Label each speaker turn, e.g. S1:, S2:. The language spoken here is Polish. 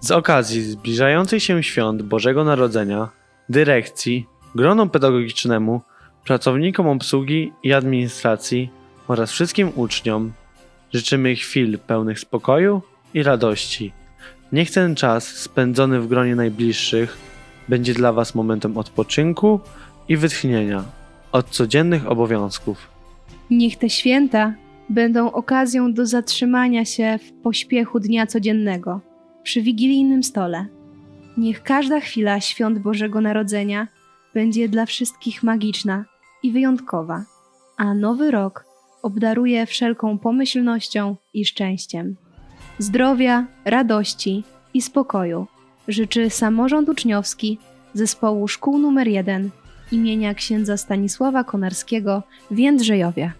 S1: Z okazji zbliżających się świąt Bożego Narodzenia, dyrekcji, gronu pedagogicznemu, pracownikom obsługi i administracji oraz wszystkim uczniom życzymy chwil pełnych spokoju i radości. Niech ten czas spędzony w gronie najbliższych będzie dla Was momentem odpoczynku i wytchnienia od codziennych obowiązków.
S2: Niech te święta będą okazją do zatrzymania się w pośpiechu dnia codziennego przy wigilijnym stole. Niech każda chwila świąt Bożego Narodzenia będzie dla wszystkich magiczna i wyjątkowa, a nowy rok obdaruje wszelką pomyślnością i szczęściem. Zdrowia, radości i spokoju życzy samorząd uczniowski zespołu szkół nr 1 imienia księdza Stanisława Konarskiego w Jędrzejowie.